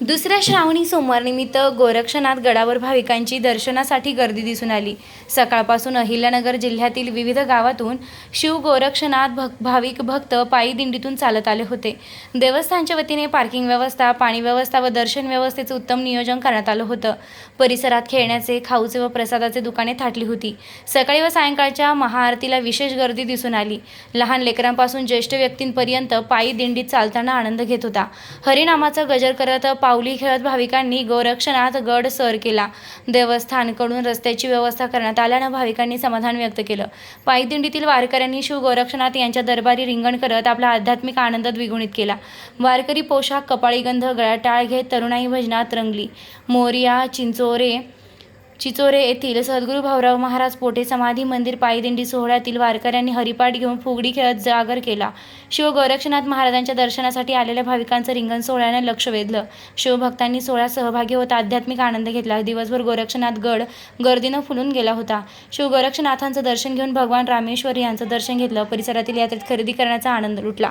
दुसऱ्या श्रावणी सोमवारनिमित्त गोरक्षनाथ गडावर भाविकांची दर्शनासाठी गर्दी दिसून आली. सकाळपासून अहिल्यानगर जिल्ह्यातील विविध गावातून शिव गोरक्षनाथ भक भाविक भक्त पायी दिंडीतून चालत आले होते. देवस्थानच्या वतीने पार्किंग व्यवस्था पाणी व्यवस्था व दर्शन व्यवस्थेचे उत्तम नियोजन करण्यात आलं होतं. परिसरात खेळण्याचे खाऊचे व प्रसादाचे दुकाने थाटली होती. सकाळी व सायंकाळच्या महाआरतीला विशेष गर्दी दिसून आली. लहान लेकरांपासून ज्येष्ठ व्यक्तींपर्यंत पायी दिंडीत चालताना आनंद घेत होता. हरिनामाचा गजर करत पावली खेळत भाविकांनी गोरक्षनाथ गड सर केला. देवस्थानकडून रस्त्याची व्यवस्था करण्यात आल्यानं भाविकांनी समाधान व्यक्त केलं. पायदिंडीतील वारकऱ्यांनी शिव गोरक्षनाथ यांच्या दरबारी रिंगण करत आपला आध्यात्मिक आनंद द्विगुणित केला. वारकरी पोशाख कपाळीगंध गळ्याटाळ टाळ घेत तरुणाई भजनात रंगली. मोरिया चिंचोरे चिचोरे येथील सद्गुरू भाऊराव महाराज पोटे समाधी मंदिर पायदिंडी सोहळ्यातील वारकऱ्यांनी हरिपाठ घेऊन फुगडी खेळत जागर केला. शिव गोरक्षनाथ महाराजांच्या दर्शनासाठी आलेल्या भाविकांचं रिंगण सोहळ्याने लक्ष वेधलं. शिवभक्तांनी सोहळ्यात सहभागी होत आध्यात्मिक आनंद घेतला. दिवसभर गोरक्षनाथ गड गर्दीनं फुलून गेला होता. शिव गोरक्षनाथांचं दर्शन घेऊन भगवान रामेश्वर यांचं दर्शन घेतलं. परिसरातील यात्रेत खरेदी करण्याचा आनंद लुटला.